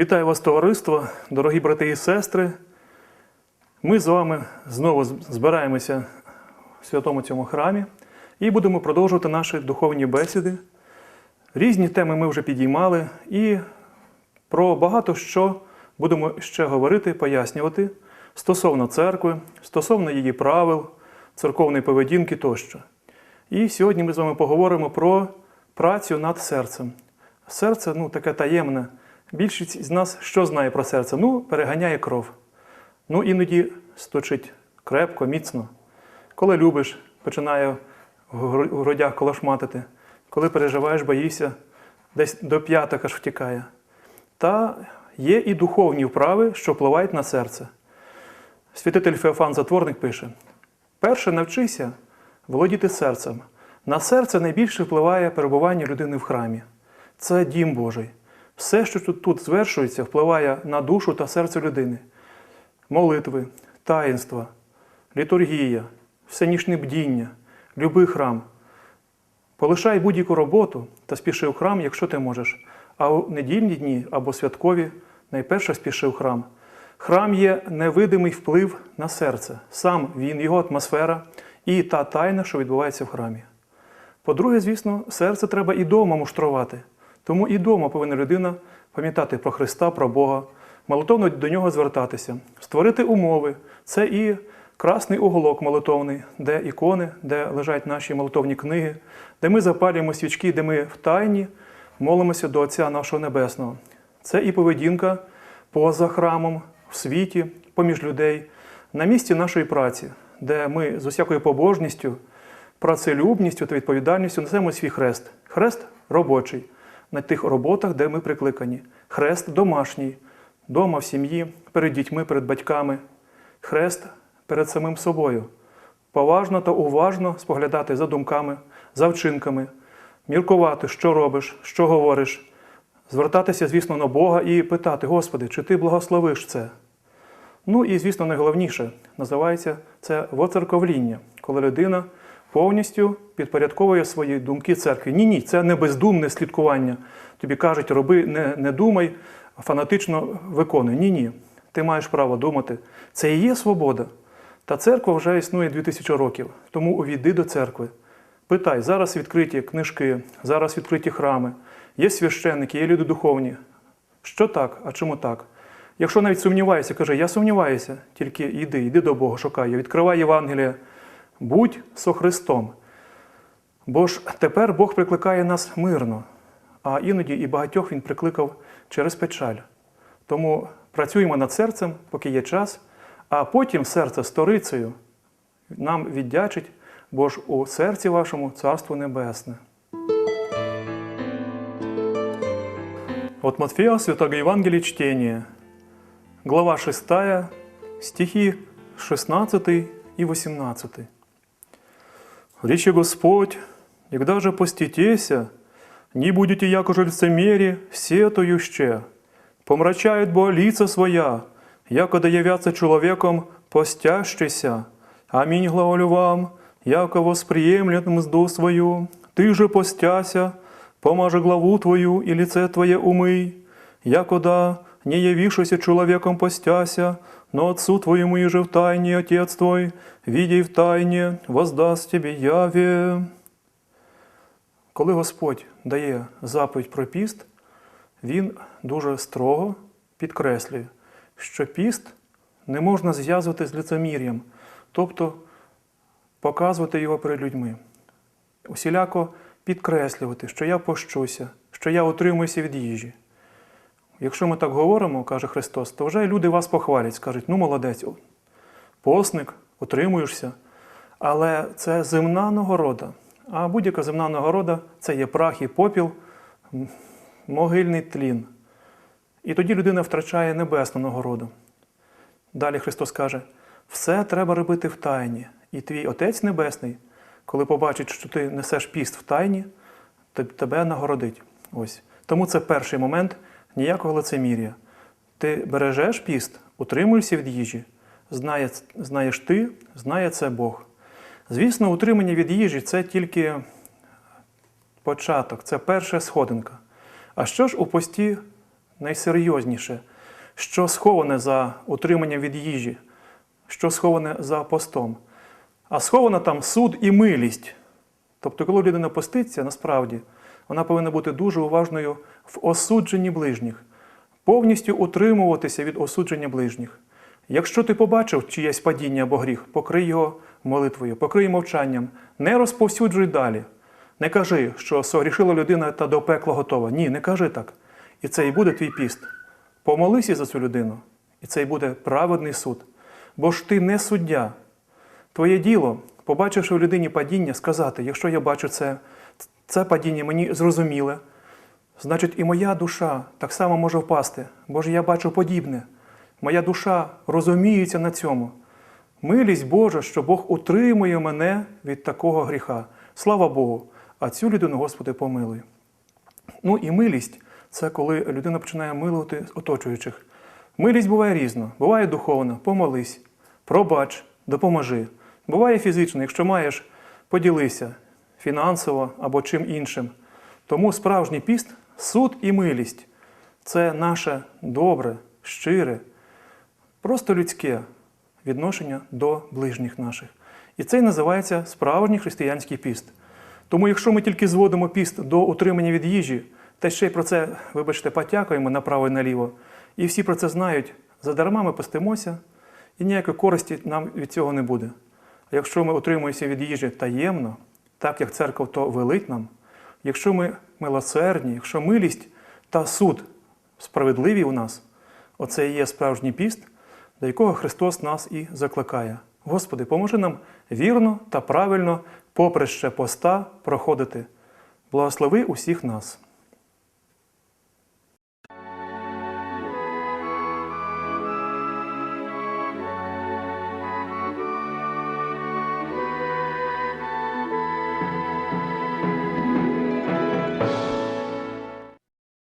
Вітаю вас, товариство, дорогі брати і сестри. Ми з вами знову збираємося в святому цьому храмі і будемо продовжувати наші духовні бесіди. Різні теми ми вже підіймали, і про багато що будемо ще говорити, пояснювати стосовно церкви, стосовно її правил, церковної поведінки тощо. І сьогодні ми з вами поговоримо про працю над серцем. Серце ну, таке таємне. Більшість з нас що знає про серце? Ну, переганяє кров. Ну, іноді стучить крепко, міцно. Коли любиш, починає в грудях колошматити. Коли переживаєш, боїшся, десь до п'яток аж втікає. Та є і духовні вправи, що впливають на серце. Святитель Феофан Затворник пише: перше навчися володіти серцем. На серце найбільше впливає перебування людини в храмі. Це дім Божий. Все, що тут, звершується, впливає на душу та серце людини. Молитви, таїнства, літургія, всенішнє бдіння, люби храм. Полишай будь-яку роботу та спіши в храм, якщо ти можеш. А у недільні дні або святкові найперше спіши в храм. Храм є невидимий вплив на серце, сам він, його атмосфера і та тайна, що відбувається в храмі. По-друге, звісно, серце треба і дома муштрувати. Тому і дома повинна людина пам'ятати про Христа, про Бога, молитовно до нього звертатися, створити умови. Це і красний уголок молитовний, де ікони, де лежать наші молитовні книги, де ми запалюємо свічки, де ми в тайні молимося до Отця нашого Небесного. Це і поведінка поза храмом, в світі, поміж людей, на місці нашої праці, де ми з усякою побожністю працелюбністю та відповідальністю несемо свій хрест. Хрест робочий на тих роботах, де ми прикликані. Хрест домашній, дома в сім'ї, перед дітьми, перед батьками. Хрест перед самим собою. Поважно та уважно споглядати за думками, за вчинками, міркувати, що робиш, що говориш, звертатися, звісно, на Бога і питати: Господи, чи ти благословиш це? Ну і, звісно, найголовніше називається це воцерковління, коли людина повністю підпорядковує свої думки церкві. Ні, ні, це не бездумне слідкування. Тобі кажуть, роби, не, не думай, фанатично виконуй. Ні, ні. Ти маєш право думати. Це і є свобода. Та церква вже існує 2000 років, тому увійди до церкви. Питай, зараз відкриті книжки, зараз відкриті храми, є священники, є люди духовні. Що так, а чому так? Якщо навіть сумніваєшся, каже, я сумніваюся, тільки йди, йди до Бога, шукай, відкривай Євангеліє, будь со Христом. Бо ж тепер Бог прикликає нас мирно, а іноді і багатьох Він прикликав через печаль. Тому працюємо над серцем, поки є час, а потім серце сторицею нам віддячить, бо ж у серці вашому Царство Небесне. От Матфея Святого Евангелия чтение. Глава 6, стихи 16 и 18. Речи Господь, «Егда же поститеся, не будете яко же лицемере, сетующе, помрачает Бо лица своя, якода явятся человеком постящийся. Аминь глаголю вам, яко восприемлет мзду свою, ты же постяся, помажи главу твою и лице твое умый, якода не явившийся человеком постяся, но Отцу твоему и же в тайне Отец твой, видя в тайне, воздаст тебе яве. Коли Господь дає заповідь про піст, Він дуже строго підкреслює, що піст не можна зв'язувати з лицемір'ям, тобто показувати його перед людьми, усіляко підкреслювати, що я пощуся, що я утримуюся від їжі. Якщо ми так говоримо, каже Христос, то вже люди вас похвалять, скажуть, ну молодець, посник, утримуєшся. Але це земна нагорода. А будь-яка земна нагорода це є прах і попіл, могильний тлін. І тоді людина втрачає небесну нагороду. Далі Христос каже: все треба робити в тайні. І твій Отець Небесний, коли побачить, що ти несеш піст в тайні, тебе нагородить. Ось. Тому це перший момент ніякого лицемір'я. Ти бережеш піст, утримуєшся від їжі, знає, знаєш ти, знає це Бог. Звісно, утримання від їжі це тільки початок, це перша сходинка. А що ж у пості найсерйозніше, що сховане за утриманням від їжі, що сховане за постом. А схована там суд і милість. Тобто, коли людина поститься, насправді вона повинна бути дуже уважною в осудженні ближніх, повністю утримуватися від осудження ближніх. Якщо ти побачив чиєсь падіння або гріх, покрий його молитвою, покрий мовчанням, не розповсюджуй далі. Не кажи, що согрішила людина та до пекла готова. Ні, не кажи так. І це і буде твій піст. Помолися за цю людину, і це і буде праведний суд. Бо ж ти не суддя. Твоє діло, побачивши в людині падіння, сказати, якщо я бачу це, це падіння мені зрозуміле, значить і моя душа так само може впасти, бо ж я бачу подібне. Моя душа розуміється на цьому. Милість Божа, що Бог утримує мене від такого гріха. Слава Богу, а цю людину, Господи, помилуй. Ну і милість це коли людина починає милувати оточуючих. Милість буває різна, буває духовна, помолись, пробач, допоможи. Буває фізична, якщо маєш, поділися фінансово або чим іншим. Тому справжній піст суд і милість це наше добре, щире, просто людське відношення до ближніх наших. І це й називається справжній християнський піст. Тому, якщо ми тільки зводимо піст до утримання від їжі, та ще й про це, вибачте, потякаємо направо і наліво, і всі про це знають, задарма ми постимося, і ніякої користі нам від цього не буде. А якщо ми утримуємося від їжі таємно, так як церква то велить нам, якщо ми милосердні, якщо милість та суд справедливі у нас, оце і є справжній піст, до якого Христос нас і закликає. Господи, поможи нам вірно та правильно, попри ще поста, проходити. Благослови усіх нас.